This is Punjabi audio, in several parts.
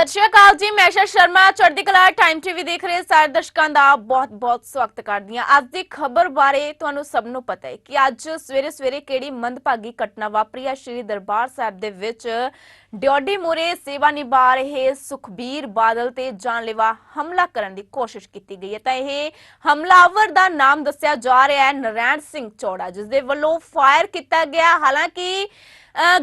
ਸਤਿ ਸ਼੍ਰੀ ਅਕਾਲ ਜੀ, ਮੈਂ ਸ਼ਾ ਸ਼ਰਮਾ, ਚੜ੍ਹਦੀ ਕਲਾ ਟਾਈਮ ਟੀਵੀ ਦੇਖ ਰਹੇ ਸਾਰੇ ਦਰਸ਼ਕਾਂ ਦਾ ਬਹੁਤ-ਬਹੁਤ ਸਵਾਗਤ ਕਰਦੀ ਹਾਂ। ਅੱਜ ਦੀ ਖਬਰ ਬਾਰੇ ਤੁਹਾਨੂੰ ਸਭ ਨੂੰ ਪਤਾ ਹੈ ਕਿ ਅੱਜ ਸਵੇਰੇ-ਸਵੇਰੇ ਕਿਹੜੀ ਮੰਦਭਾਗੀ ਘਟਨਾ ਵਾਪਰੀ ਹੈ? ਸ਼੍ਰੀ ਦਰਬਾਰ ਸਾਹਿਬ ਦੇ ਵਿੱਚ ਡਿਓਡੀ ਮੂਰੇ ਸੇਵਾ ਨਿਭਾ ਰਹੇ ਸੁਖਬੀਰ ਬਾਦਲ ਤੇ ਜਾਨਲੇਵਾ ਹਮਲਾ ਕਰਨ ਦੀ ਕੋਸ਼ਿਸ਼ ਕੀਤੀ ਗਈ ਹੈ। ਤਾਂ ਇਹ ਹਮਲਾਵਰ ਦਾ ਨਾਮ ਦੱਸਿਆ ਜਾ ਰਿਹਾ ਹੈ ਨਰੈਣ ਸਿੰਘ ਚੌੜਾ, ਜਿਸ ਦੇ ਵੱਲੋਂ ਫਾਇਰ ਕੀਤਾ ਗਿਆ। ਹਾਲਾਂਕਿ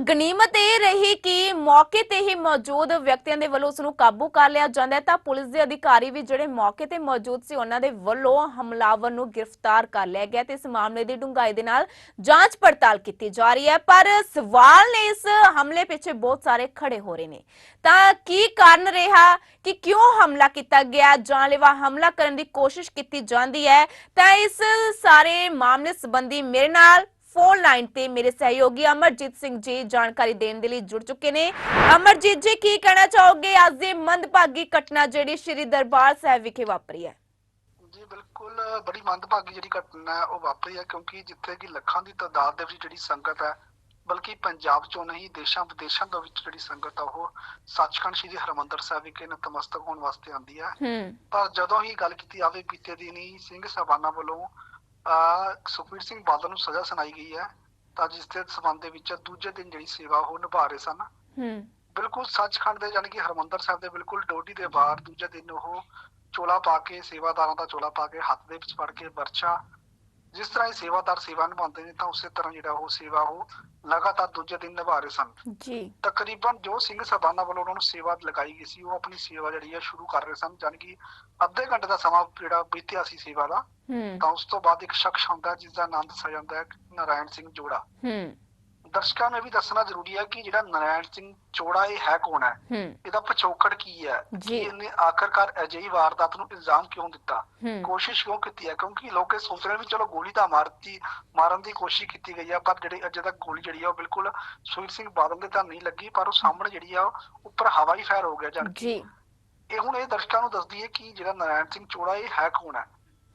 ਗਨੀਮਤ ਇਹ ਰਹੀ ਕਿ ਮੌਕੇ ਤੇ ਹੀ ਮੌਜੂਦ ਵਿਅਕਤੀਆਂ ਦੇ ਵੱਲੋਂ ਉਸ ਨੂੰ ਕਾਬੂ ਕਰ ਲਿਆ ਜਾਂਦਾ ਹੈ। ਤਾਂ ਪੁਲਿਸ ਦੇ ਅਧਿਕਾਰੀ ਵੀ ਜਿਹੜੇ ਮੌਕੇ ਤੇ ਮੌਜੂਦ ਸੀ, ਉਹਨਾਂ ਦੇ ਵੱਲੋਂ ਹਮਲਾਵਰ ਨੂੰ ਗ੍ਰਿਫਤਾਰ ਕਰ ਲਿਆ ਗਿਆ ਤੇ ਇਸ ਮਾਮਲੇ ਦੀ ਡੂੰਘਾਈ ਦੇ ਨਾਲ ਜਾਂਚ ਪੜਤਾਲ ਕੀਤੀ ਜਾ ਰਹੀ ਹੈ। ਪਰ ਸਵਾਲ ਨੇ ਇਸ ਹਮਲੇ ਪਿੱਛੇ ਬਹੁਤ ਸਾਰੇ ਖੜੇ ਹੋ ਰਹੇ ਨੇ। ਤਾਂ ਕੀ ਕਾਰਨ ਰਿਹਾ ਕਿ ਕਿਉਂ ਹਮਲਾ ਕੀਤਾ ਗਿਆ? ਜਾਨਲੇਵਾ ਹਮਲਾ ਕਰਨ ਦੀ ਕੋਸ਼ਿਸ਼ ਕੀਤੀ ਜਾਂਦੀ ਹੈ। ਤਾਂ ਇਸ ਸਾਰੇ ਮਾਮਲੇ ਸੰਬੰਧੀ ਮੇਰੇ ਨਾਲ ਫੋਨ ਲਾਈਨ ਤੇ ਮੇਰੇ ਸਹਿਯੋਗੀ ਅਮਰਜੀਤ ਸਿੰਘ ਜੀ ਜਾਣਕਾਰੀ ਦੇਣ ਦੇ ਲਈ ਜੁੜ ਚੁੱਕੇ ਨੇ। ਅਮਰਜੀਤ ਜੀ ਕੀ ਕਹਿਣਾ ਚਾਹੋਗੇ? ਅੱਜ ਦੀ ਮੰਦਭਾਗੀ ਘਟਨਾ ਜਿਹੜੀ ਸ਼੍ਰੀ ਦਰਬਾਰ ਸਾਹਿਬ ਵਿਖੇ ਵਾਪਰੀ ਹੈ। ਜੀ ਬਿਲਕੁਲ ਬੜੀ ਮੰਦਭਾਗੀ ਜਿਹੜੀ ਘਟਨਾ ਹੈ ਉਹ ਵਾਪਰੀ ਹੈ ਕਿਉਂਕਿ ਜਿੱਥੇ ਕਿ ਲੱਖਾਂ ਦੀ ਤਾਦਾਦ ਦੇ ਵਿੱਚ ਜਿਹੜੀ ਸੰਗਤ ਹੈ ਬਲਕਿ ਪੰਜਾਬ ਚੋਂ ਨਹੀਂ ਦੇਸ਼ਾਂ ਵਿਦੇਸ਼ਾਂ ਦੇ ਵਿੱਚ ਜਿਹੜੀ ਸੰਗਤ ਆ ਉਹ ਸੱਚਖੰਡ ਸ੍ਰੀ ਹਰਿਮੰਦਰ ਸਾਹਿਬ ਵਿਖੇ ਨਤਮਸਤਕ ਹੋਣ ਵਾਸਤੇ ਆਉਂਦੀ ਹੈ। ਪਰ ਜਦੋਂ ਹੀ ਗੱਲ ਕੀਤੀ ਜਾਵੇ ਬੀਤੇ ਦਿਨ ਸਿੰਘ ਸਾਹਿਬਾਨਾਂ ਵੱਲੋਂ ਅਹ ਸੁਖਬੀਰ ਸਿੰਘ ਬਾਦਲ ਨੂੰ ਸਜ਼ਾ ਸੁਣਾਈ ਗਈ ਹੈ ਤਾਂ ਜਿਸ ਦੇ ਸਬੰਧ ਦੇ ਵਿੱਚ ਦੂਜੇ ਦਿਨ ਜਿਹੜੀ ਸੇਵਾ ਉਹ ਨਿਭਾ ਰਹੇ ਸਨ। ਹੂੰ। ਬਿਲਕੁਲ ਸੱਚਖੰਡ ਦੇ ਯਾਨੀ ਕਿ ਹਰਮੰਦਰ ਸਾਹਿਬ ਦੇ ਬਿਲਕੁਲ ਡੋਡੀ ਦੇ ਬਾਹਰ ਦੂਜੇ ਦਿਨ ਉਹ ਚੋਲਾ ਪਾ ਕੇ ਸੇਵਾਦਾਰਾਂ ਦਾ ਚੋਲਾ ਪਾ ਕੇ ਹੱਥ ਦੇ ਵਿੱਚ ਫੜ ਕੇ ਵਰਛਾ। ਜਿਸ ਤਰ੍ਹਾਂ ਇਹ ਸੇਵਾਦਾਰ ਸੇਵਾ ਨਿਭਾਉਂਦੇ ਨੇ ਤਾਂ ਉਸੇ ਤਰ੍ਹਾਂ ਜਿਹੜਾ ਉਹ ਸੇਵਾ ਉਹ ਲਗਾਤਾਰ ਦੂਜੇ ਦਿਨ ਨਿਭਾ ਰਹੇ ਸਨ। ਜੀ। ਤਕਰੀਬਨ ਜੋ ਸਿੰਘ ਸਭਾਨਾ ਵੱਲੋਂ ਉਹਨਾਂ ਨੂੰ ਸੇਵਾ ਲਗਾਈ ਗਈ ਸੀ ਉਹ ਆਪਣੀ ਸੇਵਾ ਜਿਹੜੀ ਹੈ ਸ਼ੁਰੂ ਕਰ ਰਹੇ ਸਨ ਯਾਨੀ ਕਿ ਅੱਧੇ ਘੰਟੇ ਦਾ ਸਮਾਂ ਜਿਹੜਾ ਬੀਤਿਆ ਸੀ ਸੇਵਾ ਦਾ ਹੂੰ। ਤਾਂ ਉਸ ਤੋਂ ਬਾਅਦ ਇੱਕ ਸ਼ਖਸ ਹੁੰਦਾ ਜਿਸ ਦਾ ਨਾਮ ਦੱਸਿਆ ਜਾਂਦਾ ਹੈ ਨਾਰਾਇਣ ਸਿੰਘ ਜੋੜਾ। ਹੂੰ। ਦਰਸ਼ਕਾਂ ਨੂੰ ਵੀ ਦੱਸਣਾ ਜ਼ਰੂਰੀ ਹੈ ਕਿ ਜਿਹੜਾ ਨਾਰਾਇਣ ਸਿੰਘ ਚੋੜਾ ਇਹ ਹੈ ਕੌਣ ਹੈ? ਹੂੰ। ਇਹਦਾ ਪਿਛੋਕੜ ਕੀ ਹੈ। ਕਿ ਇਹਨੇ ਆਖਰਕਾਰ ਅਜਿਹੀ ਵਾਰਦਾਤ ਨੂੰ ਇਲਜ਼ਾਮ ਕਿਉਂ ਦਿੱਤਾ? ਹੂੰ। ਕੋਸ਼ਿਸ਼ ਕਿਉਂ ਕੀਤੀ ਹੈ? ਕਿਉਂਕਿ ਲੋਕ ਇਹ ਸੋਚ ਰਹੇ ਵੀ ਚਲੋ ਗੋਲੀ ਤਾਂ ਮਾਰਤੀ ਮਾਰਨ ਦੀ ਕੋਸ਼ਿਸ਼ ਕੀਤੀ ਗਈ ਹੈ ਪਰ ਜਿਹੜੀ ਅਜੇ ਤੱਕ ਗੋਲੀ ਜਿਹੜੀ ਆ ਉਹ ਬਿਲਕੁਲ ਸੁਖਬੀਰ ਸਿੰਘ ਬਾਦਲ ਦੇ ਤਾਂ ਨਹੀਂ ਲੱਗੀ ਪਰ ਉਹ ਸਾਹਮਣੇ ਜਿਹੜੀ ਆ ਉੱਪਰ ਹਵਾਈ ਫਾਇਰ ਹੋ ਗਿਆ ਜਾਨ ਜੀ। ਇਹ ਹੁਣ ਇਹ ਦਰਸ਼ਕਾਂ ਨੂੰ ਦੱਸਦੀ ਹੈ ਕਿ ਜਿਹੜਾ ਨਾਰਾਇਣ ਸਿੰਘ ਚੋੜਾ ਇਹ ਹੈ ਕੌਣ ਹੈ?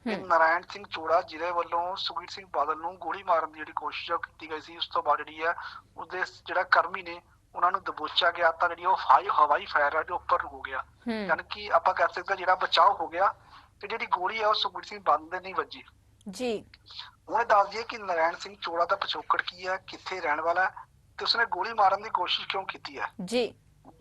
ਇਹ ਨਾਰਾਇਣ ਸਿੰਘ ਚੋੜਾ ਜਿਹਦੇ ਵੱਲੋਂ ਸੁਖਬੀਰ ਸਿੰਘ ਬਾਦਲ ਨੂੰ ਗੋਲੀ ਮਾਰਨ ਦੀ ਜਿਹੜੀ ਕੋਸ਼ਿਸ਼ ਆ ਉਹ ਕੀਤੀ ਗਈ ਸੀ ਉਸ ਤੋਂ ਬਾਅਦ ਜਿਹੜੀ ਹੈ ਉਹਦੇ ਜਿਹੜਾ ਕਰਮੀ ਨੇ ਉਹਨਾਂ ਨੂੰ ਦਬੋਚਿਆ ਗਿਆ ਤਾਂ ਜਿਹੜੀ ਉਹ ਹਾਈ ਹਵਾਈ ਫਾਇਰ ਹੈ ਜੋ ਉੱਪਰ ਹੋ ਗਿਆ। ਯਾਨੀ ਕਿ ਆਪਾਂ ਕਹਿ ਸਕਦੇ ਹਾਂ ਜਿਹੜਾ ਬਚਾਅ ਹੋ ਗਿਆ ਤੇ ਜਿਹੜੀ ਗੋਲੀ ਆ ਉਹ ਸੁਖਬੀਰ ਸਿੰਘ ਬਾਦਲ ਦੇ ਨਹੀਂ ਵੱਜੀ। ਜੀ। ਇਹ ਦੱਸ ਦਈਏ ਕਿ ਨਾਰਾਇਣ ਸਿੰਘ ਚੋੜਾ ਦਾ ਪਿਛੋਕੜ ਕੀ ਹੈ ਕਿੱਥੇ ਰਹਿਣ ਵਾਲਾ ਤੇ ਉਸਨੇ ਗੋਲੀ ਮਾਰਨ ਦੀ ਕੋਸ਼ਿਸ਼ ਕਿਉਂ ਕੀਤੀ ਹੈ? ਜੀ।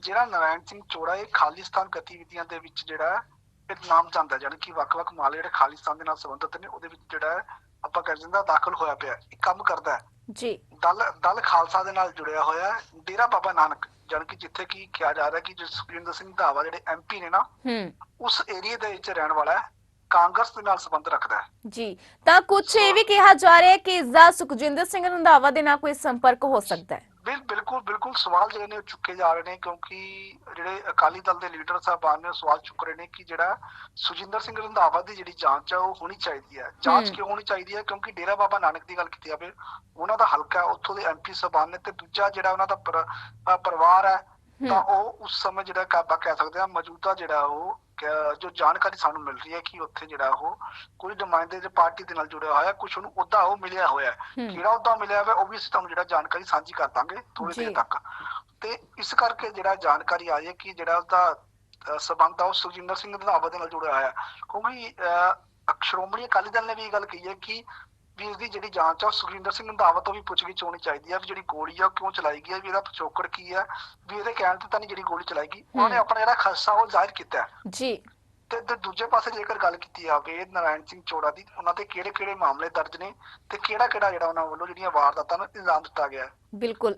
ਜਿਹੜਾ ਨਾਰਾਇਣ ਸਿੰਘ ਚੋੜਾ ਇਹ ਖਾਲਿਸਤਾਨ ਗਤੀਵਿਧੀਆਂ ਦੇ ਵਿੱਚ ਜਿਹੜਾ ਇਹ ਨਾਮ ਜਾਂਦਾ ਯਾਨੀ ਕਿ ਵੱਖ-ਵੱਖ ਮਾਲੇ ਜਿਹੜੇ ਖਾਲਿਸਤਾਨ ਦੇ ਨਾਲ ਸੰਬੰਧਿਤ ਨੇ ਉਹਦੇ ਵਿੱਚ ਜਿਹੜਾ ਆਪਾਂ ਕਹਿ ਹਾਂ ਦਾਖਲ ਹੋਇਆ ਪਿਆ। ਇਹ ਕੰਮ ਕਰਦਾ ਹੈ। ਜੀ। ਦਲ ਦਲ ਖਾਲਸਾ ਦੇ ਨਾਲ ਜੁੜਿਆ ਹੋਇਆ ਹੈ ਡੇਰਾ ਬਾਬਾ ਨਾਨਕ ਯਾਨੀ ਕਿ ਜਿੱਥੇ ਕੀ ਕਿਹਾ ਜਾ ਰਿਹਾ ਕਿ ਜੋ ਸੁਖਵਿੰਦਰ ਸਿੰਘ ਧਾਵਾ ਜਿਹੜੇ ਐਮਪੀ ਨੇ ਨਾ ਹੂੰ। ਉਸ ਏਰੀਆ ਦੇ ਵਿੱਚ ਰਹਿਣ ਵਾਲਾ ਹੈ ਕਾਂਗਰਸ ਦੇ ਨਾਲ ਸੰਬੰਧ ਰੱਖਦਾ ਹੈ। ਜੀ। ਤਾਂ ਕੁਝ ਇਹ ਵੀ ਕਿਹਾ ਜਾ ਰਿਹਾ ਹੈ ਕਿ ਇਸ ਦਾ ਸੁਖਜਿੰਦਰ ਸਿੰਘ ਰੰਧਾਵਾ ਦੇ ਨਾਲ ਕੋਈ ਸੰਪਰਕ ਹੋ ਸਕਦਾ ਹੈ। ਬਿਲਕੁਲ ਬਿਲਕੁਲ ਸਵਾਲ ਜਿਹੜੇ ਨੇ ਚੁੱਕੇ ਜਾ ਰਹੇ ਨੇ ਕਿਉਂਕਿ ਜਿਹੜੇ ਅਕਾਲੀ ਦਲ ਦੇ ਲੀਡਰ ਸਾਹਿਬਾਨ ਨੇ ਸਵਾਲ ਚੁੱਕ ਰਹੇ ਨੇ ਕਿ ਜਿਹੜਾ ਸੁਜਿੰਦਰ ਸਿੰਘ ਰੰਧਾਵਾ ਦੀ ਜਿਹੜੀ ਜਾਂਚ ਆ ਉਹ ਹੋਣੀ ਚਾਹੀਦੀ ਹੈ। ਜਾਂਚ। ਕਿਉਂ ਹੋਣੀ ਚਾਹੀਦੀ ਹੈ? ਕਿਉਂਕਿ ਡੇਰਾ ਬਾਬਾ ਨਾਨਕ ਦੀ ਗੱਲ ਕੀਤੀ ਜਾਵੇ ਉਹਨਾਂ ਦਾ ਹਲਕਾ ਉੱਥੋਂ ਦੇ ਐਮਪੀ ਸਾਹਿਬਾਨ ਨੇ ਤੇ ਦੂਜਾ ਜਿਹੜਾ ਉਹਨਾਂ ਦਾ ਪਰਿਵਾਰ ਹੈ ਤਾਂ ਉਹ ਉਸ ਸਮੇਂ ਜਿਹੜਾ ਕਿ ਆਪਾਂ ਕਹਿ ਸਕਦੇ ਹਾਂ ਮੌਜੂਦਾ ਜਿਹੜਾ ਉਹ ਜੋ ਜਾਣਕਾਰੀ ਸਾਨੂੰ ਮਿਲ ਰਹੀ ਹੈ ਕਿ ਉੱਥੇ ਜਿਹੜਾ ਉਹ ਕੋਈ ਨੁਮਾਇੰਦੇ ਦੇ ਪਾਰਟੀ ਦੇ ਨਾਲ ਜੁੜਿਆ ਹੋਇਆ ਕੁਝ ਉਹਨੂੰ ਉਹਦਾ ਉਹ ਮਿਲਿਆ ਹੋਇਆ ਕਿਹੜਾ ਉਹਦਾ ਮਿਲਿਆ ਹੋਇਆ ਉਹ ਵੀ ਅਸੀਂ ਤੁਹਾਨੂੰ ਜਿਹੜਾ ਜਾਣਕਾਰੀ ਸਾਂਝੀ ਕਰ ਦਾਂਗੇ ਥੋੜੀ। ਦੇਰ ਤੱਕ। ਤੇ ਇਸ ਕਰਕੇ ਜਿਹੜਾ ਜਾਣਕਾਰੀ ਆਈ ਹੈ ਕਿ ਜਿਹੜਾ ਉਹਦਾ ਸੰਬੰਧ ਆ ਉਹ ਸੁਖਜਿੰਦਰ ਸਿੰਘ ਰੰਧਾਵਾ ਦੇ ਨਾਲ ਜੁੜਿਆ ਹੋਇਆ ਕਿਉਂਕਿ ਸ਼੍ਰੋਮਣੀ ਅਕਾਲੀ ਦਲ ਨੇ ਵੀ ਇਹ ਗੱਲ ਕਹੀ ਹੈ ਕਿ ਵੀ ਇਸ ਦੀ ਜਿਹੜੀ ਜਾਂਚ ਆ ਉਹ ਸੁਖਜਿੰਦਰ ਸਿੰਘ ਰੰਧਾਵਾ ਤੋਂ ਵੀ ਪੁੱਛਗਿੱਛ ਹੋਣੀ ਚਾਹੀਦੀ ਹੈ ਵੀ ਜਿਹੜੀ ਗੋਲੀ ਆ ਉਹ ਕਿਉਂ ਚਲਾਈ ਗਈ ਹੈ ਵੀ ਇਹਦਾ ਪਿਛੋਕੜ ਕੀ ਹੈ ਵੀ ਇਹਦੇ ਕਹਿਣ ਤੇ ਤਾਂ ਨਹੀਂ ਜਿਹੜੀ ਗੋਲੀ ਚਲਾਈ ਗਈ। ਉਹਨਾਂ। ਆਪਣਾ ਜਿਹੜਾ ਖਸਾ ਉਹ ਜ਼ਾਹਿਰ ਕੀਤਾ ਜੀ। ਤੇ ਦੂਜੇ ਪਾਸੇ ਜੇਕਰ ਗੱਲ ਕੀਤੀ ਜਾਵੇ ਨਾਰਾਇਣ ਸਿੰਘ ਚੋੜਾ ਦੀ ਉਹਨਾਂ ਤੇ ਕਿਹੜੇ ਕਿਹੜੇ ਮਾਮਲੇ ਦਰਜ ਨੇ ਤੇ ਕਿਹੜਾ ਕਿਹੜਾ ਜਿਹੜਾ ਉਹਨਾਂ ਵੱਲੋਂ ਜਿਹੜੀਆਂ ਵਾਰਦਾਤਾਂ ਨੂੰ ਇਲਜ਼ਾਮ ਦਿੱਤਾ ਗਿਆ ਬਿਲਕੁਲ।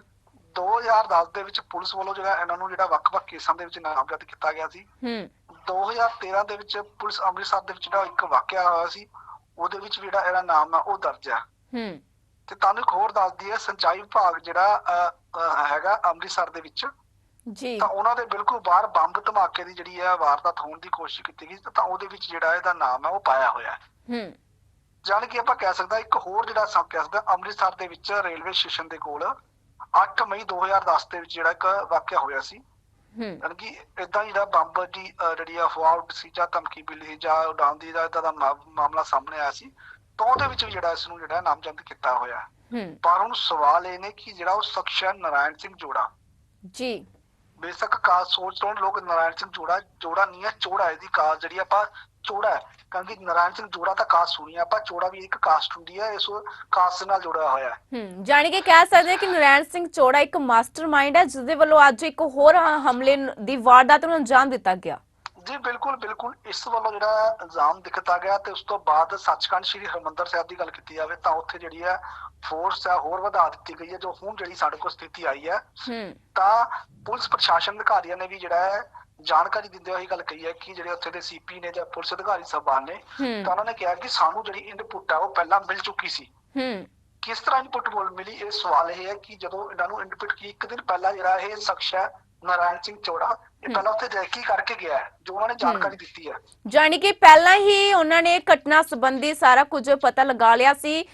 2010 ਦੇ ਵਿੱਚ ਪੁਲਿਸ ਵੱਲੋਂ ਜਿਹੜਾ ਇਹਨਾਂ ਨੂੰ ਜਿਹੜਾ ਵੱਖ-ਵੱਖ ਕੇਸਾਂ ਦੇ ਵਿੱਚ ਨਾਮਜ਼ਦ ਕੀਤਾ ਗਿਆ ਸੀ। ਹੂੰ। 2013 ਦੇ ਵਿੱਚ ਪੁਲਿਸ ਅੰਮ੍ਰਿਤਸਰ ਦੇ ਵਿੱਚ ਜਿਹੜਾ ਇੱਕ ਵਾਕਿਆ ਹੋਇਆ ਸੀ ਉਹਦੇ ਵਿੱਚ ਜਿਹੜਾ ਇਹਦਾ ਨਾਮ ਆ ਉਹ ਦਰਜ ਹੈ ਹੂੰ। ਤੇ ਤੁਹਾਨੂੰ ਇੱਕ ਹੋਰ ਦੱਸ ਦਈਏ ਸਿੰਚਾਈ ਵਿਭਾਗ ਜਿਹੜਾ ਹੈਗਾ ਅੰਮ੍ਰਿਤਸਰ ਦੇ ਵਿੱਚ ਜੀ। ਤਾਂ ਉਹਨਾਂ ਦੇ ਬਿਲਕੁਲ ਬਾਹਰ ਬੰਬ ਧਮਾਕੇ ਦੀ ਜਿਹੜੀ ਹੈ ਵਾਰਦਾਤ ਹੋਣ ਦੀ ਕੋਸ਼ਿਸ਼ ਕੀਤੀ ਗਈ ਤਾਂ ਉਹਦੇ ਵਿੱਚ ਜਿਹੜਾ ਇਹਦਾ ਨਾਮ ਹੈ ਉਹ ਪਾਇਆ ਹੋਇਆ ਹੈ। ਹੂੰ। ਜਾਣ ਕਿ ਆਪਾਂ ਕਹਿ ਸਕਦਾ ਇੱਕ ਹੋਰ ਜਿਹੜਾ ਸਭ ਕਹਿ ਸਕਦਾ ਅੰਮ੍ਰਿਤਸਰ ਦੇ ਵਿੱਚ ਰੇਲਵੇ ਸਟੇਸ਼ਨ ਦੇ ਕੋਲ 8 ਮਈ 2010 ਦੇ ਵਿੱਚ ਜਿਹੜਾ ਇੱਕ ਵਾਕਿਆ ਹੋਇਆ ਸੀ ਹੂੰ ਯਾਨੀ ਕਿ ਇਦਾਂ ਜਿਹੜਾ ਬੰਬ ਦੀ ਅਹ, ਜਿਹੜੀ ਅਫਵਾਹ ਉੱਡ ਸੀ ਜਾਂ ਧਮਕੀ ਮਿਲੀ ਜਾਂ ਉਡਾਉਣ ਦੀ ਦਾ ਇਦਾਂ ਦਾ ਮਾ- ਮਾਮਲਾ ਸਾਹਮਣੇ ਆਇਆ ਸੀ ਤਾਂ ਉਹਦੇ ਵਿੱਚ ਵੀ ਜਿਹੜਾ ਇਸ ਨੂੰ ਜਿਹੜਾ ਨਾਮਜ਼ਦ ਕੀਤਾ ਹੋਇਆ। ਹੈ। ਹੂੰ ਪਰ ਹੁਣ ਸਵਾਲ ਇਹ ਨੇ ਕਿ ਜਿਹੜਾ ਉਹ ਸ਼ਖਸ ਹੈ ਨਾਰਾਇਣ ਸਿੰਘ ਜੋੜਾ। ਜੀ। ਬੇਸ਼ੱਕ ਕਾਸ ਸੋਚ ਤੋਂ ਲੋਕ ਨਾਰਾਇਣ ਸਿੰਘ ਜੋੜਾ ਜੋੜਾ ਨਹੀਂ ਹੈ ਚੋੜਾ ਇਹਦੀ ਕਾਸ ਜਿਹੜੀ ਆਪਾਂ ਚੋੜਾ ਕਿਉਂਕਿ ਨਾਰਾਇਣ ਸਿੰਘ ਜੋੜਾ ਤਾਂ ਕਾਸ ਸੁਣੀ ਆ, ਆਪਾਂ ਚੋੜਾ ਵੀ ਇੱਕ ਕਾਸਟ ਹੁੰਦੀ ਹੈ ਇਸ ਕਾਸਟ ਨਾਲ ਜੁੜਿਆ ਹੋਇਆ ਹੈ। ਹੂੰ ਜਾਣੀ ਕਿ ਕਹਿ ਸਕਦੇ ਹਾਂ ਕਿ ਨਰੈਣ ਸਿੰਘ ਚੋੜਾ ਇੱਕ ਮਾਸਟਰਮਾਈਂਡ ਹੈ ਜਿਸ ਦੇ ਵੱਲੋਂ ਅੱਜ ਇੱਕ ਹੋਰ ਹ- ਹਮਲੇ ਨ- ਦੀ ਵਾਰਦਾਤ ਨੂੰ ਅੰਜਾਮ ਦਿੱਤਾ ਗਿਆ। ਜੀ ਬਿਲਕੁਲ ਬਿਲਕੁਲ। ਇਸ ਵੱਲੋਂ ਜਿਹੜਾ ਇਲਜ਼ਾਮ ਦਿਖਤਾ ਗਿਆ ਤੇ ਉਸ ਤੋਂ ਬਾਅਦ ਸੱਚਖੰਡ ਸ੍ਰੀ ਹਰਮੰਦਰ ਸਾਹਿਬ ਦੀ ਗੱਲ ਕੀਤੀ ਜਾਵੇ ਤਾਂ ਉੱਥੇ ਜਿਹੜੀ ਹੈ ਫੋਰਸ ਹੈ ਹੋਰ ਵਧਾ ਦਿੱਤੀ ਗਈ ਹੈ ਜੋ ਹੁਣ ਜਿਹੜੀ ਸਾਡੇ ਕੋਲ ਸਥਿਤੀ ਆਈ ਹੈ। ਹੂੰ। ਤਾਂ ਪੁਲਿਸ ਪ੍ਰਸ਼ਾਸਨ ਅਧਿਕਾਰੀਆਂ ਨੇ ਵੀ ਜਿਹੜਾ ਹੈ ਜਾਣਕਾਰੀ ਦਿੰਦੇ ਹੋਏ ਇਹ ਗੱਲ ਕਹੀ ਹੈ ਕਿ ਜਿਹੜੇ ਉੱਥੇ ਦੇ ਸੀਪੀ ਨੇ ਜਾਂ ਪੁਲਿਸ ਅਧਿਕਾਰੀ ਸਾਹਿਬਾਨ ਨੇ ਤਾਂ ਉਹਨਾਂ ਨੇ ਕਿਹਾ ਕਿ ਸਾਨੂੰ ਜਿਹੜੀ ਇਨਪੁਟ ਹੈ ਉਹ ਪਹਿਲਾਂ ਮਿਲ ਚੁੱਕੀ ਸੀ। ਹੂੰ। ਕਿਸ ਤਰ੍ਹਾਂ ਇਨਪੁਟ ਬੋਲ ਮਿਲੀ ਇਹ ਸਵਾਲ ਇਹ ਹੈ ਕਿ ਜਦੋਂ ਇਹਨਾਂ ਨੂੰ ਇਨਪੁਟ ਕੀ ਇੱਕ ਦਿਨ ਪਹਿਲਾਂ ਜਿਹੜਾ ਇਹ ਸ਼ਖਸ ਨਾਰਾਇਣ ਸਿੰਘ ਚੋੜਾ ਇਹ। ਪਹਿਲਾਂ ਉੱਥੇ ਰੈਕੀ ਕਰਕੇ ਗਿਆ ਜੋ ਉਹਨਾਂ ਨੇ ਜਾਣਕਾਰੀ ਦਿੱਤੀ ਹੈ। ਜਾਣੀ ਕਿ ਪਹਿਲਾਂ ਹੀ ਉਹਨਾਂ ਨੇ ਘਟਨਾ ਸੰਬੰਧੀ ਸਾਰਾ ਕੁਝ ਪਤਾ ਲਗਾ ਲਿਆ ਸੀ।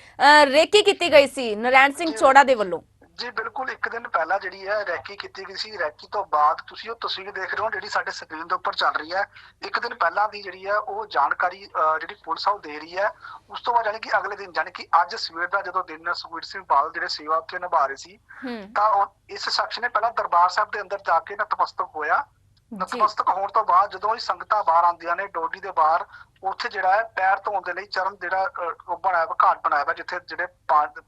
ਰੇਕੀ ਕੀਤੀ ਗਈ ਸੀ ਨਰੈਣ ਸਿੰਘ। ਚੋੜਾ ਦੇ ਵੱਲੋਂ। ਜੀ ਬਿਲਕੁਲ ਇੱਕ ਦਿਨ ਪਹਿਲਾਂ ਜਿਹੜੀ ਹੈ ਰੈਕੀ ਕੀਤੀ ਗਈ ਸੀ। ਰੈਕੀ ਤੋਂ ਬਾਅਦ ਤੁਸੀਂ ਉਹ ਤਸਵੀਰ ਦੇਖ ਰਹੇ ਹੋ ਜਿਹੜੀ ਸਾਡੇ ਸਕਰੀਨ ਦੇ ਉੱਪਰ ਚੱਲ ਰਹੀ ਹੈ। ਇੱਕ ਦਿਨ ਪਹਿਲਾਂ ਦੀ ਜਿਹੜੀ ਹੈ ਉਹ ਜਾਣਕਾਰੀ ਜਿਹੜੀ ਪੁਲਿਸ ਆ ਉਹ ਦੇ ਰਹੀ ਹੈ। ਉਸ ਤੋਂ ਬਾਅਦ ਕਿ ਅਗਲੇ ਦਿਨ ਜਾਣੀ ਕਿ ਅੱਜ ਸਵੇਰ ਦਾ ਜਦੋਂ ਦਿਨ ਸੁਖਵੀਰ ਸਿੰਘ ਬਾਦਲ ਜਿਹੜੇ ਸੇਵਾ ਉੱਥੇ ਨਿਭਾ ਰਹੇ ਸੀ ਤਾਂ ਉਹ- ਇਸ ਸ਼ਖਸ ਨੇ ਪਹਿਲਾਂ ਦਰਬਾਰ ਸਾਹਿਬ ਦੇ ਅੰਦਰ ਜਾ ਕੇ ਨਤਮਸਤਕ ਹੋਇਆ। ਨਤਮਸਤਕ ਹੋਣ ਤੋਂ ਬਾਅਦ ਜਦੋਂ ਹੀ ਸੰਗਤਾਂ ਬਾਹਰ ਆਉਂਦੀਆਂ ਨੇ ਡੋਡੀ ਦੇ ਬਾਹਰ ਉੱਥੇ ਜਿਹੜਾ ਹੈ, ਪੈਰ ਧੋਣ ਦੇ ਲਈ ਚਰਨ ਜਿਹੜਾ ਬਣਾਇਆ ਵਾ, ਘਾਟ ਬਣਾਇਆ ਵਾ, ਜਿੱਥੇ ਜਿਹੜੇ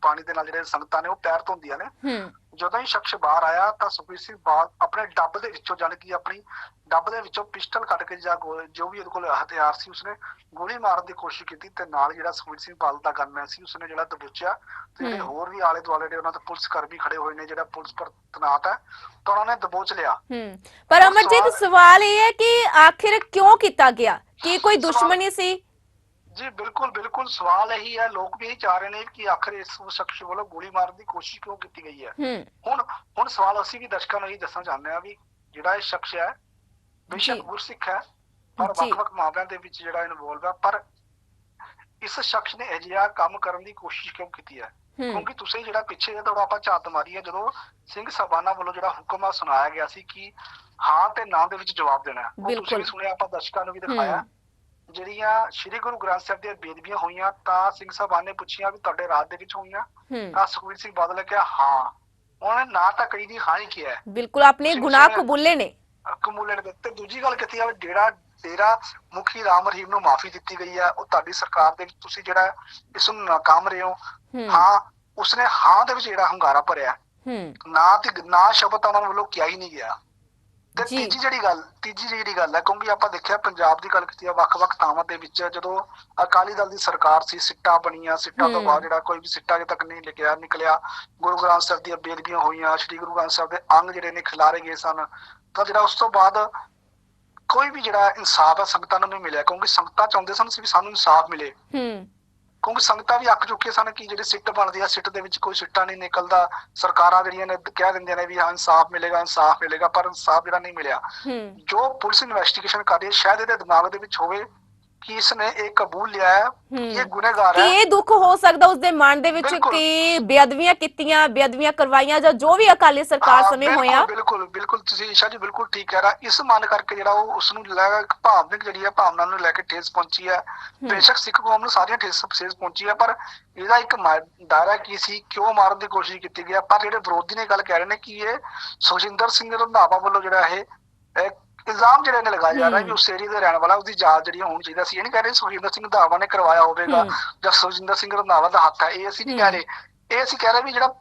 ਪਾਣੀ ਦੇ ਨਾਲ ਜਿਹੜੇ ਸੰਗਤਾਂ ਨੇ, ਉਹ ਪੈਰ ਧੋਂਦੀਆਂ ਨੇ। ਜਦੋਂ ਹੀ ਸ਼ਖਸ ਬਾਹਰ ਆਇਆ ਤਾਂ ਸੁਖਬੀਰ ਸਿੰਘ ਬਾਦ ਆਪਣੇ ਡੱਬ ਦੇ ਵਿੱਚੋਂ ਜਾਣੀ ਕਿ ਆਪਣੀ ਡੱਬ ਦੇ ਵਿੱਚੋਂ ਪਿਸਟਲ ਕੱਢ ਕੇ ਜਾਂ ਜੋ ਵੀ ਉਹਦੇ ਕੋਲ ਹਥਿਆਰ ਸੀ ਉਸਨੇ ਗੋਲੀ ਮਾਰਨ ਦੀ ਕੋਸ਼ਿਸ਼ ਕੀਤੀ ਤੇ ਨਾਲ ਜਿਹੜਾ ਸੁਖਬੀਰ ਸਿੰਘ ਬਾਦਲ ਦਾ ਗਨਮੈਨ ਸੀ ਉਸਨੇ ਜਿਹੜਾ ਦਬੋਚਿਆ ਤੇ ਜਿਹੜੇ। ਹੋਰ ਵੀ ਆਲੇ ਦੁਆਲੇ ਦੇ ਉਹਨਾਂ ਦੇ ਪੁਲਿਸ ਕਰਮੀ ਖੜੇ ਹੋਏ ਨੇ ਜਿਹੜਾ ਪੁਲਿਸ ਪਰ ਤਨਾਤ ਹੈ ਤਾਂ ਉਹਨਾਂ ਨੇ ਦਬੋਚ ਲਿਆ। ਹੂੰ। ਪਰ ਅਮਰਜੀਤ ਸਵਾਲ- ਇਹ ਹੈ ਕਿ ਆਖਿਰ ਕਿਉਂ ਕੀਤਾ ਗਿਆ? ਕੀ ਕੋਈ ਦੁਸ਼ਮਣੀ ਸੀ? ਜੀ ਬਿਲਕੁਲ ਬਿਲਕੁਲ। ਸਵਾਲ ਇਹੀ ਹੈ ਲੋਕ ਵੀ ਇਹੀ ਚਾਹ ਰਹੇ ਨੇ ਕਿ ਆਖਰ ਇਸ ਸ਼ਖਸ ਵੱਲੋਂ ਗੋਲੀ ਮਾਰਨ ਦੀ ਕੋਸ਼ਿਸ਼ ਕਿਉਂ ਕੀਤੀ ਗਈ ਹੈ? ਹੁਣ ਹੁਣ ਸਵਾਲ ਅਸੀਂ ਵੀ ਦਰਸ਼ਕਾਂ ਨੂੰ ਇਹ ਦੱਸਣਾ ਚਾਹੁੰਦੇ ਹਾਂ ਵੀ ਜਿਹੜਾ ਇਹ ਸ਼ਖਸ ਹੈ ਬੇਸ਼ੱਕ। ਗੁਰਸਿੱਖ ਹੈ ਪਰ। ਵੱਖ-ਵੱਖ ਮਾਮਲਿਆਂ ਦੇ ਵਿੱਚ ਜਿਹੜਾ ਇਨਵੋਲਵ ਹੈ ਪਰ ਇਸ ਸ਼ਖਸ ਨੇ ਅਜਿਹਾ ਕੰਮ ਕਰਨ ਦੀ ਕੋਸ਼ਿਸ਼ ਕਿਉਂ ਕੀਤੀ ਹੈ? ਕਿਉਂਕਿ ਤੁਸੀਂ ਜਿਹੜਾ ਪਿੱਛੇ ਜੇ ਥੋੜਾ ਆਪਾਂ ਝਾਤ ਮਾਰੀ ਹੈ ਜਦੋਂ ਸਿੰਘ ਸਬਾਨਾ ਵੱਲੋਂ ਜਿਹੜਾ ਹੁਕਮ ਆ ਸੁਣਾਇਆ ਗਿਆ ਸੀ ਕਿ ਹਾਂ ਤੇ ਨਾ ਦੇ ਵਿੱਚ ਜਵਾਬ ਦੇਣਾ ਹੈ। ਉਹ ਤੁਸੀਂ ਸੁਣਿਆ ਆਪਾਂ ਦਰਸ਼ਕਾਂ ਨੂੰ ਵੀ ਦਿਖਾਇਆ। ਜਿਹੜੀਆਂ ਸ੍ਰੀ ਗੁਰੂ ਗ੍ਰੰਥ ਸਾਹਿਬ ਦੀਆਂ ਬੇਦਬੀਆਂ ਹੋਈਆਂ ਤਾਂ ਸਿੰਘ ਸਾਹਿਬਾਨ ਨੇ ਪੁੱਛੀਆਂ ਵੀ ਤੁਹਾਡੇ ਰਾਜ ਦੇ ਵਿੱਚ ਹੋਈਆਂ? ਤਾਂ ਸੁਖਬੀਰ ਸਿੰਘ ਬਾਦਲ ਨੇ ਕਿਹਾ ਹਾਂ। ਉਹਨੇ ਨਾ ਤਾਂ ਕਹੀ ਨਹੀਂ ਹਾਂ ਹੀ ਕਿਹਾ। ਬਿਲਕੁਲ ਆਪਣੇ ਗੁਨਾਹ ਕਬੂਲੇ ਨੇ। ਕਮੂਲੇ ਨੇ ਦਿੱਤੇ। ਦੂਜੀ ਗੱਲ ਕੀਤੀ ਜਾਵੇ ਜਿਹੜਾ ਡੇਰਾ ਮੁਖੀ ਰਾਮ ਰਹੀਮ ਨੂੰ ਮਾਫੀ ਦਿੱਤੀ ਗਈ ਹੈ ਉਹ ਤੁਹਾਡੀ ਸਰਕਾਰ ਦੇ ਵਿੱਚ ਤੁਸੀਂ ਜਿਹੜਾ ਇਸ ਨੂੰ ਨਾਕਾਮ ਰਹੇ ਹੋ। ਹੂੰ ਉਸਨੇ ਹਾਂ ਦੇ ਵਿੱਚ ਜਿਹੜਾ ਹੰਗਾਰਾ ਭਰਿਆ। ਹੂੰ। ਨਾ ਤੇ ਨਾ ਸ਼ਬਦ ਤਾਂ ਉਹਨਾਂ ਵੱਲੋਂ ਕਿਹਾ ਹੀ ਨਹੀਂ ਗਿਆ। ਤੇ ਜੀ। ਤੀਜੀ ਜਿਹੜੀ ਗੱਲ ਤੀਜੀ ਜਿਹੜੀ ਗੱਲ ਹੈ ਕਿਉਂਕਿ ਆਪਾਂ ਦੇਖਿਆ ਪੰਜਾਬ ਦੀ ਗੱਲ ਕੀਤੀ ਆ ਵੱਖ-ਵੱਖ ਥਾਵਾਂ ਦੇ ਵਿੱਚ ਜਦੋਂ ਅਕਾਲੀ ਦਲ ਦੀ ਸਰਕਾਰ ਸੀ ਸਿੱਟਾ ਬਣੀਆਂ ਸਿੱਟਾ ਤੋਂ ਹੂੰ। ਬਾਅਦ ਜਿਹੜਾ ਕੋਈ ਵੀ ਸਿੱਟਾ ਅਜੇ ਤੱਕ ਨਹੀਂ ਲਿਖਿਆ ਨਿਕਲਿਆ ਗੁਰੂ ਗ੍ਰੰਥ ਸਾਹਿਬ ਦੀਆਂ ਬੇਦਬੀਆਂ ਹੋਈਆਂ ਸ੍ਰੀ ਗੁਰੂ ਗ੍ਰੰਥ ਸਾਹਿਬ ਦੇ ਅੰਗ ਜਿਹੜੇ ਨੇ ਖਿਲਾਰੇ ਗਏ ਸਨ ਤਾਂ ਜਿਹੜਾ ਉਸ ਤੋਂ ਬਾਅਦ ਕੋਈ ਵੀ ਜਿਹੜਾ ਇਨਸਾਫ ਹੈ ਸੰਗਤਾਂ ਨੂੰ ਨਹੀਂ ਮਿਲਿਆ ਕਿਉਂਕਿ ਸੰਗਤਾਂ ਚਾਹੁੰਦੇ ਸਨ ਵੀ ਸਾਨੂੰ ਇਨਸਾਫ ਮਿਲੇ ਹੂੰ ਕਿਉਂਕਿ ਸੰਗਤਾਂ ਵੀ ਅੱਕ ਚੁੱਕੀਆਂ ਸਨ ਕਿ ਜਿਹੜੇ ਸਿੱਟ ਬਣਦੀ ਆ ਸਿੱਟ ਦੇ ਵਿੱਚ ਕੋਈ ਸਿੱਟਾ ਨਹੀਂ ਨਿਕਲਦਾ। ਸਰਕਾਰਾਂ ਜਿਹੜੀਆਂ ਨੇ ਕਹਿ ਦਿੰਦੀਆਂ ਨੇ ਵੀ ਹਾਂ ਇਨਸਾਫ ਮਿਲੇਗਾ ਇਨਸਾਫ ਮਿਲੇਗਾ ਪਰ ਇਨਸਾਫ ਜਿਹੜਾ ਨਹੀਂ ਮਿਲਿਆ। ਜੋ ਪੁਲਿਸ ਇਨਵੈਸਟੀਗੇਸ਼ਨ ਕਰ ਰਹੀ ਹੈ ਸ਼ਾਇਦ ਇਹਦੇ ਦਿਮਾਗ ਦੇ ਵਿੱਚ ਹੋਵੇ ਕਿ ਇਸਨੇ ਇਹ ਕਬੂਲ ਲਿਆ ਹੈ ਕਿ ਇਹ ਹੂੰ ਗੁਨੇਗਾਰ ਕਿ ਹੈ। ਇਹ ਦੁੱਖ ਹੋ ਸਕਦਾ ਉਸਦੇ ਮਨ ਦੇ ਵਿੱਚ। ਕਿ ਬੇਅਦਬੀਆਂ ਕੀਤੀਆਂ ਬੇਅਦਬੀਆਂ ਕਰਵਾਈਆਂ ਜਾਂ ਜੋ ਵੀ ਅਕਾਲੀ ਸਰਕਾਰ ਹਾਂ, ਸਮੇਂ ਹੋਇਆ। ਬਿਲਕੁਲ ਬਿਲਕੁਲ ਤੁਸੀਂ ਈਸ਼ਾ ਜੀ ਬਿਲਕੁਲ ਠੀਕ ਕਹਿ ਰਹਾ ਇਸ ਮਨ ਕਰਕੇ ਜਿਹੜਾ ਉਹ ਉਸ ਨੂੰ ਲੈ ਕੇ ਭਾਵਨਿਕ ਜਿਹੜੀ ਹੈ ਭਾਵਨਾ ਨੂੰ ਲੈ ਕੇ ਠੇਸ ਪਹੁੰਚੀ ਹੈ। ਬੇਸ਼ੱਕ ਸਿੱਖ ਕੌਮ ਨੂੰ ਸਾਰੀਆਂ ਠੇਸ ਠੇਸ ਪਹੁੰਚੀ ਹੈ ਪਰ ਇਹਦਾ ਇੱਕ ਦਾਇਰਾ ਕੀ ਸੀ ਕਿਉਂ ਮਾਰਨ ਦੀ ਕੋਸ਼ਿਸ਼ ਕੀਤੀ ਗਈ ਹੈ? ਪਰ ਜਿਹੜੇ ਵਿਰੋਧੀ ਨੇ ਗੱਲ ਕਹਿ ਰਹੇ ਨੇ ਕਿ ਇਹ ਸੁਖਜਿੰਦਰ ਸਿੰਘ ਰੰਧਾਵਾ ਵੱਲੋਂ ਜਿਹੜਾ ਇਹ ਇਲਜ਼ਾਮ ਜਿਹੜੇ ਨੇ ਲਗਾਏ ਜਾ ਰਹੇ। ਕਿ ਉਸ ਏਰੀਆ ਦੇ ਰਹਿਣ ਵਾਲਾ ਉਹਦੀ ਜਾਂਚ ਜਿਹੜੀ ਹੋਣੀ ਚਾਹੀਦੀ ਸੀ ਇਹ ਨਹੀਂ ਕਹਿ ਰਹੇ ਸੁਖਜਿੰਦਰ ਸਿੰਘ ਰੰਧਾਵਾ ਨੇ ਕਰਵਾਇਆ ਹੋਵੇਗਾ। ਜਾਂ ਸੁਖਜਿੰਦਰ ਸਿੰਘ ਰੰਧਾਵਾ ਦਾ ਹੱਥ ਹੈ ਇਹ ਅਸੀਂ ਨਹੀਂ ਕਹਿ। ਰਹੇ ਇਹ ਅਸੀਂ ਕਹਿ ਰਹੇ ਵੀ ਜਿਹੜਾ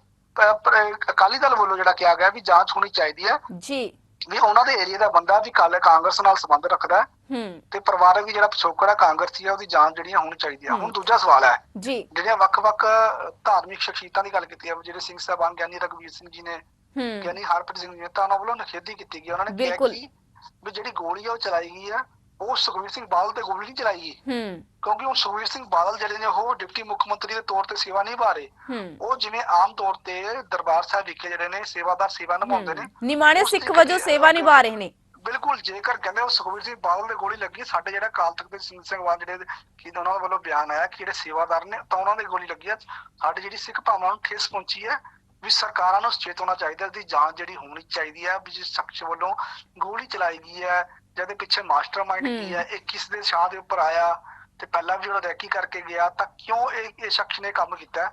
ਅਕਾਲੀ ਦਲ ਵੱਲੋਂ ਜਿਹੜਾ ਕਿਹਾ ਗਿਆ ਵੀ ਜਾਂਚ ਹੋਣੀ ਚਾਹੀਦੀ ਹੈ ਜੀ ਵੀ ਉਹਨਾਂ ਦੇ ਏਰੀਆ ਦਾ ਬੰਦਾ ਵੀ ਕੱਲ ਕਾਂਗਰਸ ਨਾਲ ਸੰਬੰਧ ਰੱਖਦਾ ਤੇ ਪਰਿਵਾਰਕ ਵੀ ਜਿਹੜਾ ਪਿਛੋਕੜ ਕਾਂਗਰਸੀ ਹੈ ਉਹਦੀ ਜਾਂਚ ਜਿਹੜੀਆਂ ਹੋਣੀ ਚਾਹੀਦੀ ਹੂੰ। ਹੁਣ ਦੂਜਾ ਸਵਾਲ ਹੈ ਜੀ ਜਿਹੜੀਆਂ ਵੱਖ-ਵੱਖ ਧਾਰਮਿਕ ਸ਼ਖਸੀਅਤਾਂ ਦੀ ਗੱਲ ਕੀਤੀ ਹੈ ਜਿਹੜੇ ਸਿੰਘ ਸਾਹਿਬਾਨ ਗਿਆਨੀ ਰਘਵੀਰ ਸਿੰਘ ਜੀ ਨੇ ਹੂੰ ਗਿਆਨੀ ਹਰਪ੍ਰੀਤ ਸਿੰਘ ਜੀ ਨੇ ਤਾਂ ਉਹਨਾਂ ਵੱਲੋਂ ਨਖੇਦੀ ਕੀਤੀ ਗਈ ਉਹਨਾਂ ਨੇ ਕਿਹਾ। ਕਿ ਵੀ ਜਿਹੜੀ ਗੋਲੀ ਹੈ ਉਹ ਚਲਾਈ ਗਈ ਹੈ ਉਹ ਸੁਖਵੀਰ ਸਿੰਘ ਬਾਦਲ ਤੇ ਗੋਲੀ ਨਹੀਂ ਚਲਾਈ ਗਈ। ਹੂੰ। ਕਿਉਂਕਿ ਉਹ ਸੁਖਵੀਰ ਸਿੰਘ ਬਾਦਲ ਜਿਹੜੇ ਨੇ ਉਹ ਡਿਪਟੀ ਮੁੱਖ ਮੰਤਰੀ ਦੇ ਤੌਰ ਤੇ ਸੇਵਾ ਨਿਭਾ ਰਹੇ। ਉਹ ਜਿਵੇਂ ਆਮ ਤੌਰ ਤੇ ਦਰਬਾਰ ਸਾਹਿਬ ਵਿਖੇ ਜਿਹੜੇ ਨੇ ਸੇਵਾਦਾਰ ਸੇਵਾ ਨਿਭਾਉਂਦੇ ਨੇ। ਨਿਮਾਣੇ ਸਿੱਖ ਵਜੋਂ ਸੇਵਾ ਨਿਭਾ ਰਹੇ ਨੇ। ਬਿਲਕੁਲ ਜੇਕਰ ਕਹਿੰਦੇ ਉਹ ਸੁਖਬੀਰ ਸਿੰਘ ਬਾਦਲ ਦੇ ਗੋਲੀ ਲੱਗੀ ਸਾਡੇ ਜਿਹੜਾ ਕਾਲ ਤਖਤ ਦੇ ਸਿੰਘ ਸਿੰਘਵਾਨ ਜਿਹੜੇ ਕੀ ਉਹਨਾਂ ਵੱਲੋਂ ਬਿਆਨ ਆਇਆ ਕਿ ਜਿਹੜੇ ਸੇਵਾਦਾਰ ਨੇ ਤਾਂ ਉਹਨਾਂ ਦੀ ਗੋਲੀ ਲੱਗੀ ਸਾਡੀ ਜਿਹੜੀ ਸਿੱਖ ਭਾਵਨਾ ਨੂੰ ਠੇਸ ਪਹੁੰਚੀ ਹੈ। ਵੀ ਸਰਕਾਰਾਂ ਨੂੰ ਸੁਚੇਤ ਹੋਣਾ ਚਾਹੀਦਾ ਇਸ ਦੀ ਜਾਂਚ ਜਿਹੜੀ ਹੋਣੀ ਚਾਹੀਦੀ ਹੈ ਵੀ ਜਿਸ ਸ਼ਖਸ ਵੱਲੋਂ ਗੋਲੀ ਚਲਾਈ ਗਈ ਹੈ ਜਿਹਦੇ ਪਿੱਛੇ ਮਾਸਟਰਮਾਈਂਡ ਕੀ ਹੂੰ। ਇਹ ਕਿਸ ਦੇ ਸ਼ਾਹ ਦੇ ਉੱਪਰ ਆਇਆ ਤੇ ਪਹਿਲਾਂ ਵੀ ਉਹ ਰੈਕੀ ਕਰਕੇ ਗਿਆ ਤਾਂ ਕਿਉਂ ਇਹ ਇਹ ਸ਼ਖਸ ਨੇ ਕੰਮ ਕੀਤਾ?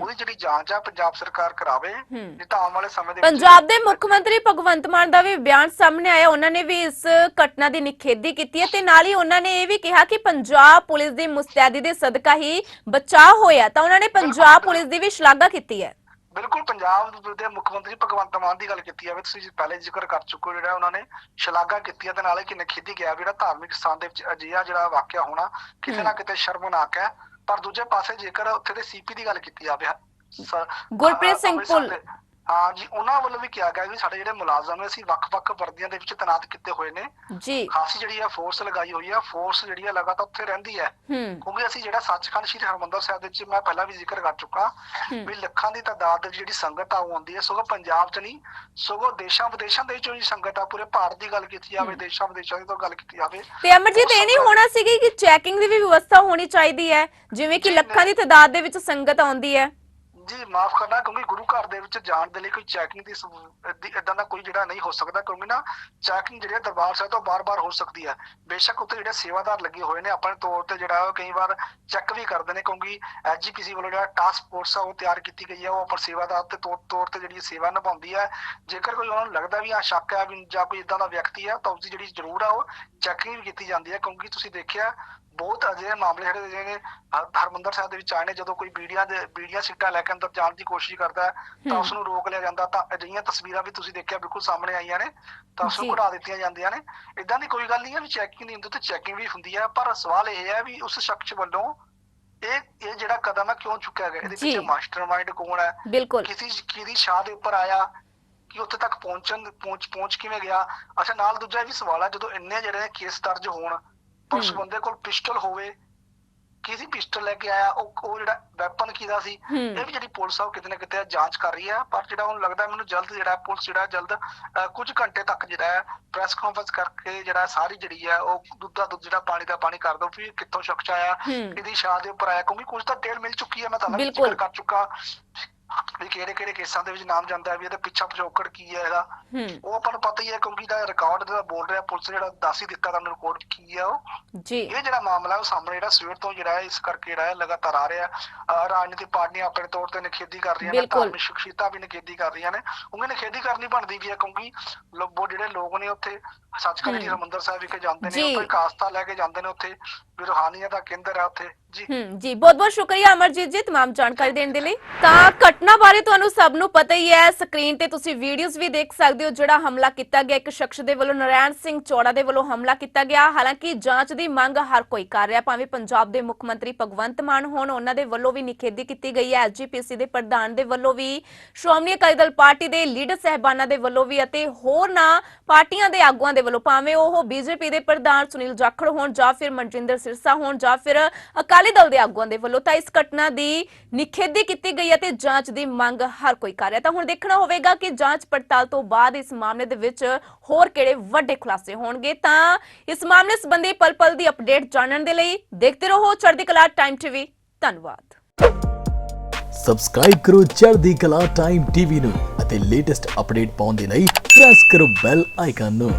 ਉਹਦੀ ਜਿਹੜੀ ਜਾਂਚ ਆ ਪੰਜਾਬ ਸਰਕਾਰ ਕਰਾਵੇ ਨਹੀਂ ਤਾਂ ਆਉਣ ਵਾਲੇ ਸਮੇਂ ਦੇ ਵਿੱਚ ਪੰਜਾਬ ਦੇ ਮੁੱਖ ਮੰਤਰੀ ਭਗਵੰਤ ਮਾਨ ਦਾ ਵੀ ਬਿਆਨ ਸਾਹਮਣੇ ਆਇਆ ਉਹਨਾਂ ਨੇ ਵੀ ਇਸ ਘਟਨਾ ਦੀ ਨਿਖੇਧੀ ਕੀਤੀ ਹੈ ਤੇ ਨਾਲ ਹੀ ਉਹਨਾਂ ਨੇ ਇਹ ਵੀ ਕਿਹਾ ਕਿ ਪੰਜਾਬ ਪੁਲਿਸ ਦੀ ਮੁਸਤੈਦੀ ਦੇ ਸਦਕਾ ਹੀ ਬਚਾਅ ਹੋਇਆ ਤਾਂ ਉਹਨਾਂ ਨੇ ਪੰਜਾਬ ਪੁਲਿਸ ਦੀ ਵੀ ਸ਼ਲਾਘਾ ਕੀਤੀ ਹੈ। ਬਿਲਕੁਲ ਪੰਜਾਬ ਦੇ ਮੁੱਖ ਮੰਤਰੀ ਭਗਵੰਤ ਮਾਨ ਦੀ ਗੱਲ ਕੀਤੀ ਜਾਵੇ ਤੁਸੀਂ ਪਹਿਲੇ ਜ਼ਿਕਰ ਕਰ ਚੁੱਕੋ ਜਿਹੜਾ ਉਹਨਾਂ ਨੇ ਸ਼ਲਾਘਾ ਕੀਤੀ ਹੈ ਤੇ ਨਾਲੇ ਕਿ ਨਖੇਦੀ ਗਿਆ ਵੀ ਜਿਹੜਾ ਧਾਰਮਿਕ ਸਥਾਨ ਦੇ ਵਿੱਚ ਅਜਿਹਾ ਜਿਹੜਾ ਵਾਕਿਆ ਹੋਣਾ ਕਿਸੇ ਨਾ ਕਿਤੇ ਸ਼ਰਮਨਾਕ ਹੈ ਪਰ ਦੂਜੇ ਪਾਸੇ ਜੇਕਰ ਉੱਥੇ ਦੇ ਸੀਪੀ ਦੀ ਗੱਲ ਕੀਤੀ ਜਾਵੇ ਗੁਰਪ੍ਰੀਤ ਸਿੰਘ। ਦੇ- ਹਾਂ ਜੀ ਉਹਨਾਂ ਵੱਲੋਂ ਵੀ ਕਿਹਾ ਗਿਆ ਵੀ ਸਾਡੇ ਜਿਹੜੇ ਮੁਲਾਜ਼ਮ ਨੇ ਅਸੀਂ ਵੱਖ-ਵੱਖ ਵਰਦੀਆਂ ਦੇ ਵਿੱਚ ਤੈਨਾਤ ਕੀਤੇ ਹੋਏ ਨੇ। ਜੀ। ਖਾਸੀ ਜਿਹੜੀ ਆ ਫੋਰਸ ਲਗਾਈ ਹੋਈ ਆ। ਫੋਰਸ ਜਿਹੜੀ ਆ ਲਗਾਤਾਰ ਉੱਥੇ ਰਹਿੰਦੀ ਹੈ ਹੂੰ। ਕਿਉਂਕਿ ਅਸੀਂ ਜਿਹੜਾ ਸੱਚਖੰਡ ਸ੍ਰੀ ਹਰਮੰਦਰ ਸਾਹਿਬ ਦੇ ਵਿੱਚ ਮੈਂ ਪਹਿਲਾਂ ਵੀ ਜ਼ਿਕਰ ਕਰ ਚੁੱਕਾ। ਵੀ ਲੱਖਾਂ ਦੀ ਤਾਦਾਦ ਦੇ ਜਿਹੜੀ ਸੰਗਤ ਆ ਉਹ ਆਉਂਦੀ ਹੈ ਸਗੋਂ ਪੰਜਾਬ 'ਚ ਨਹੀਂ ਸਗੋਂ ਦੇਸ਼ਾਂ ਵਿਦੇਸ਼ਾਂ ਦੇ ਵਿੱਚੋਂ ਹੀ ਸੰਗਤ ਆ। ਪੂਰੇ ਭਾਰਤ ਦੀ ਗੱਲ ਕੀਤੀ ਜਾਵੇ। ਦੇਸ਼ਾਂ ਵਿਦੇਸ਼ਾਂ ਦੀ ਤਾਂ ਗੱਲ ਕੀਤੀ ਜਾਵੇ। ਤੇ ਅਮਰਜੀਤ ਇਹ ਨਹੀਂ ਹੋਣਾ ਸੀਗੀ ਕਿ ਚੈਕਿੰਗ ਦੀ ਵੀ ਵਿਵਸਥਾ ਹੋਣੀ ਚਾਹੀਦੀ ਹੈ? ਜਿਵੇਂ ਕਿ ਲੱਖਾਂ ਦੀ ਤਾਦਾਦ ਦੇ ਵਿੱਚ ਸੰਗਤ ਆਉਂਦੀ ਹੈ। ਜੀ, ਮਾਫ ਕਰਨਾ ਕਿਉਂਕਿ ਗੁਰੂ ਘਰ ਦੇ ਵਿੱਚ ਜਾਣ ਦੇ ਲਈ ਕੋਈ ਚੈਕਿੰਗ ਦੀ ਇਦਾਂ ਦਾ ਕੋਈ ਜਿਹੜਾ ਨਹੀਂ ਹੋ ਸਕਦਾ, ਕਿਉਂਕਿ ਨਾ ਚੈਕਿੰਗ ਜਿਹੜੀ ਦਰਬਾਰ ਸਾਹਿਬ ਤੋਂ ਬਾਰ-ਬਾਰ ਹੋ ਸਕਦੀ ਹੈ। ਬੇਸ਼ੱਕ ਉੱਥੇ ਜਿਹੜੇ ਸੇਵਾਦਾਰ ਲੱਗੇ ਹੋਏ ਨੇ, ਆਪਣੇ ਤੌਰ ਤੇ ਜਿਹੜਾ ਉਹ ਕਈ ਵਾਰ ਚੈੱਕ ਵੀ ਕਰਦੇ ਨੇ, ਕਿਉਂਕਿ ਐਜੀਪੀਸੀ ਵੱਲੋਂ ਜਿਹੜਾ ਟਾਸਕ ਫੋਰਸ ਆ, ਉਹ ਤਿਆਰ ਕੀਤੀ ਗਈ ਹੈ, ਉਹ ਆਪਰ ਸੇਵਾਦਾਰ ਤੇ ਤੌਰ ਤੇ ਜਿਹੜੀ ਸੇਵਾ ਨਿਭਾਉਂਦੀ ਹੈ। ਜੇਕਰ ਕੋਈ ਉਹਨਾਂ ਨੂੰ ਲੱਗਦਾ ਵੀ ਆ ਸ਼ੱਕ ਹੈ ਵੀ ਜਾਂ ਕੋਈ ਇਦਾਂ ਦਾ ਵਿਅਕਤੀ ਹੈ, ਤਾਂ ਉਸਦੀ ਜਿਹੜੀ ਜ਼ਰੂਰ ਆ, ਉਹ ਚੈਕਿੰਗ ਵੀ ਕੀਤੀ ਜਾਂਦੀ ਹੈ। ਕਿਉਂਕਿ ਤੁਸੀਂ ਦੇਖਿਆ ਬਹੁਤ ਅਜਿਹੇ ਮਾਮਲੇ ਜਿਹੜੇ ਜਿਹੜੇ ਹਰ- ਹਰਮੰਦਰ ਸਾਹਿਬ ਦੇ ਵਿੱਚ ਆਏ ਨੇ ਜਦੋਂ ਕੋਈ ਬੀੜੀਆਂ ਦੇ ਬੀੜੀਆਂ ਸਿੱਟਾਂ ਲੈ ਕੇ ਅੰਦਰ ਜਾਣ ਦੀ ਕੋਸ਼ਿਸ਼ ਕਰਦਾ ਹੈ ਤਾਂ। ਉਸ ਨੂੰ ਰੋਕ ਲਿਆ ਜਾਂਦਾ ਤਾਂ ਅਜਿਹੀਆਂ ਤਸਵੀਰਾਂ ਵੀ ਤੁਸੀਂ ਦੇਖਿਆ ਬਿਲਕੁਲ ਸਾਹਮਣੇ ਆਈਆਂ ਨੇ ਤਾਂ ਉਸ। ਨੂੰ ਕਢਾ ਦਿੱਤੀਆਂ ਜਾਂਦੀਆਂ ਨੇ ਇਦਾਂ ਦੀ ਕੋਈ ਗੱਲ ਨਹੀਂ ਹੈ ਵੀ ਚੈਕਿੰਗ ਨਹੀਂ ਹੁੰਦੀ ਤੇ ਚੈਕਿੰਗ ਵੀ ਹੁੰਦੀ ਹੈ ਪਰ ਸਵਾਲ ਇਹ ਹੈ ਵੀ ਉਸ ਸ਼ਖਸ ਵੱਲੋਂ ਇਹ ਇਹ ਜਿਹੜਾ ਕਦਮ ਹੈ ਕਿਉਂ ਚੁੱਕਿਆ ਗਿਆ ਇਹਦੇ। ਪਿੱਛੇ ਮਾਸਟਰਮਾਈਂਡ ਕੌਣ ਹੈ ਬਿਲਕੁਲ ਕਿਸੇ ਕਿਹਦੀ ਸ਼ਾਹ ਦੇ ਉੱਪਰ ਆਇਆ ਕਿ ਉੱਥੇ ਤੱਕ ਪਹੁੰਚਣ ਪਹੁੰਚ ਪਹੁੰਚ ਕਿਵੇਂ ਗਿਆ ਅੱਛਾ ਨਾਲ ਦੂਜਾ ਇਹ ਵੀ ਸਵਾਲ ਹੈ ਜਦੋਂ ਇੰਨੇ ਜਿਹੜੇ ਕੇਸ ਦਰਜ ਹੋਣ ਉਸ। ਬੰਦੇ ਕੋਲ ਪਿਸਟਲ ਹੋਵੇ ਕਿਹਦੀ ਪਿਸਟਲ ਲੈ ਕੇ ਆਇਆ ਉਹ ਉਹ ਜਿਹੜਾ ਵੈਪਨ ਕਿਹਦਾ ਸੀ ਇਹ ਵੀ ਜਿਹੜੀ ਪੁਲਿਸ ਆ ਉਹ ਕਿਤੇ ਨਾ ਕਿਤੇ ਜਾਂਚ ਕਰ ਰਹੀ ਹੈ ਪਰ ਜਿਹੜਾ ਉਹਨੂੰ ਲੱਗਦਾ ਮੈਨੂੰ ਜਲਦ ਜਿਹੜਾ ਪੁਲਿਸ ਜਿਹੜਾ ਜਲਦ ਕੁਝ ਘੰਟੇ ਤੱਕ ਜਿਹੜਾ ਪ੍ਰੈਸ ਕਾਨਫਰੰਸ ਕਰਕੇ ਜਿਹੜਾ ਸਾਰੀ ਜਿਹੜੀ ਹੈ ਉਹ ਦੁੱਧਾ ਦੁੱਧ ਜਿਹੜਾ ਪਾਣੀ ਦਾ ਪਾਣੀ ਕਰ ਦੋ ਵੀ ਕਿੱਥੋਂ ਸ਼ਖਸ ਆਇਆ ਇਹਦੀ ਸ਼ਾਹ ਦੇ ਉੱਪਰ ਆਇਆ ਕਿਉਂਕਿ ਕੁਝ ਤਾਂ ਡੇਲ ਮਿਲ ਚੁੱਕੀ ਹੈ ਮੈਂ। ਜ਼ਿਕਰ ਕਰ ਚੁੱਕਾ ਵੀ ਕਿਹੜੇ ਕਿਹੜੇ ਕੇਸਾਂ ਦੇ ਵਿੱਚ ਨਾਮ ਜਾਂਦਾ ਹੈ ਵੀ ਇਹਦਾ ਪਿੱਛਾ ਪਿਛੋਕੜ ਕੀ ਹੈ ਇਹਦਾ। ਉਹ ਆਪਾਂ ਨੂੰ ਪਤਾ ਹੀ ਹੈ ਕਿਉਂਕਿ ਦਾ ਰਿਕਾਰਡ ਜਿਹੜਾ ਬੋਲ ਰਿਹਾ ਪੁਲਿਸ ਜਿਹੜਾ ਦੱਸ ਹੀ ਦਿੱਤਾ ਤੁਹਾਨੂੰ ਰਿਕਾਰਡ ਕੀ ਹੈ ਉਹ। ਜੀ। ਇਹ ਜਿਹੜਾ ਮਾਮਲਾ ਉਹ ਸਾਹਮਣੇ ਜਿਹੜਾ ਸਵੇਰ ਤੋਂ ਜਿਹੜਾ ਹੈ ਇਸ ਕਰਕੇ ਜਿਹੜਾ ਹੈ ਲਗਾਤਾਰ ਆ ਰਿਹਾ ਰਾਜਨੀਤਿਕ ਪਾਰਟੀਆਂ ਆਪਣੇ ਤੌਰ ਤੇ ਨਿਖੇਧੀ ਕਰ ਰਹੀਆਂ ਨੇ। ਧਾਰਮਿਕ ਸ਼ਖਸੀਅਤਾਂ ਵੀ ਨਿਖੇਧੀ ਕਰ ਰਹੀਆਂ ਨੇ। ਉਹਨਾਂ ਨਿਖੇਧੀ ਕਰਨੀ ਬਣਦੀ ਵੀ ਹੈ ਕਿਉਂਕਿ ਲੋਕ ਉਹ ਜਿਹੜੇ ਲੋਕ ਨੇ ਉੱਥੇ ਸੱਚਖੰਡ। ਜੀ ਹਰਿਮੰਦਰ ਸਾਹਿਬ ਵਿਖੇ ਜਾਂਦੇ। ਨੇ ਉੱਥੇ ਆਸਥਾ ਲੈ ਕੇ ਜਾਂਦੇ ਨੇ ਉੱਥੇ। ਵੀ ਰੂਹਾਨੀਅਤ ਦਾ ਕੇਂਦਰ ਹੈ ਉੱਥੇ। ਜੀ ਹੂੰ ਜੀ ਬਹੁਤ ਬਹੁਤ ਸ਼ੁਕਰੀਆ ਅਮਰਜੀਤ ਜੀ तमाम ਜਾਣਕਾਰੀ ਦੇਣ ਦੇ ਲਈ ਤਾਂ ਘਟਨਾ ਬਾਰੇ ਤੁਹਾਨੂੰ ਸਭ ਨੂੰ ਪਤਾ ਹੀ ਹੈ ਸਕਰੀਨ ਤੇ ਤੁਸੀਂ ਵੀਡੀਓਜ਼ ਵੀ ਦੇਖ ਸਕਦੇ ਹੋ ਜਿਹੜਾ ਹਮਲਾ ਕੀਤਾ ਗਿਆ ਇੱਕ ਸ਼ਖਸ ਦੇ ਵੱਲੋਂ ਨਰਾਇਣ ਸਿੰਘ ਚੌੜਾ ਦੇ ਵੱਲੋਂ ਹਮਲਾ ਕੀਤਾ ਗਿਆ ਹਾਲਾਂਕਿ ਜਾਂਚ ਦੀ ਮੰਗ ਹਰ ਕੋਈ ਕਰ ਰਿਹਾ ਭਾਵੇਂ ਪੰਜਾਬ ਦੇ ਮੁੱਖ ਮੰਤਰੀ ਭਗਵੰਤ ਮਾਨ ਹੋਣ ਉਹਨਾਂ ਦੇ ਵੱਲੋਂ ਵੀ ਨਿਖੇਧੀ ਕੀਤੀ ਗਈ ਹੈ ਐਸਜੀਪੀਸੀ ਦੇ ਪ੍ਰਧਾਨ ਦੇ ਵੱਲੋਂ ਵੀ ਸ਼੍ਰੋਮਣੀ ਅਕਾਲੀ ਦਲ ਪਾਰਟੀ ਦੇ ਲੀਡਰ ਸਹਿਬਾਨਾਂ ਦੇ ਵੱਲੋਂ ਵੀ ਅਤੇ ਹੋਰਨਾਂ ਪਾਰਟੀਆਂ ਦੇ ਆਗੂਆਂ ਦੇ ਵੱਲੋਂ ਭਾਵੇਂ ਉਹ ਬੀਜੇਪੀ ਦੇ ਪ੍ਰਧਾਨ ਸੁਨੀਲ ਜਾਖੜ ਹੋਣ ਜਾਂ ਫਿਰ ਮਨਜਿੰਦਰ ਸਿਰਸਾ ਹੋਣ ਜਾਂ ਫਿਰ ਅਕਾਲੀ ਦਲ ਦੇ ਆਗੂਆਂ ਦੇ ਵੱਲੋਂ ਤਾਂ ਇਸ ਘਟਨਾ ਦੀ ਨਿਖੇਧੀ ਕੀਤੀ ਗਈ ਹੈ ਤੇ ਜਾਂਚ ਦੀ ਮੰਗ ਹਰ ਕੋਈ ਕਰ ਰਿਹਾ। ਤਾਂ ਹੁਣ ਦੇਖਣਾ ਹੋਵੇਗਾ ਕਿ ਜਾਂਚ ਪੜਤਾਲ ਤੋਂ ਬਾਅਦ ਇਸ ਮਾਮਲੇ ਦੇ ਵਿੱਚ ਹੋਰ ਕਿਹੜੇ ਵੱਡੇ ਖੁਲਾਸੇ ਹੋਣਗੇ। ਤਾਂ ਇਸ ਮਾਮਲੇ ਸੰਬੰਧੀ ਪਲ ਪਲ ਦੀ ਅਪਡੇਟ ਜਾਣਨ ਦੇ ਲਈ ਦੇਖਦੇ ਰਹੋ ਚੜ੍ਹਦੀ ਕਲਾ ਟਾਈਮ ਟੀਵੀ ਧੰਨਵਾਦ। ਸਬਸਕ੍ਰਾਈਬ ਕਰੋ ਚੜ੍ਹਦੀ ਕਲਾ ਟਾਈਮ ਟੀਵੀ ਨੂੰ ਅਤੇ ਲੇਟੈਸਟ ਅਪਡੇਟ ਪਾਉਣ ਦੇ ਲਈ ਪ੍ਰੈਸ ਕਰੋ ਬੈਲ ਆਈਕਨ ਨੂੰ।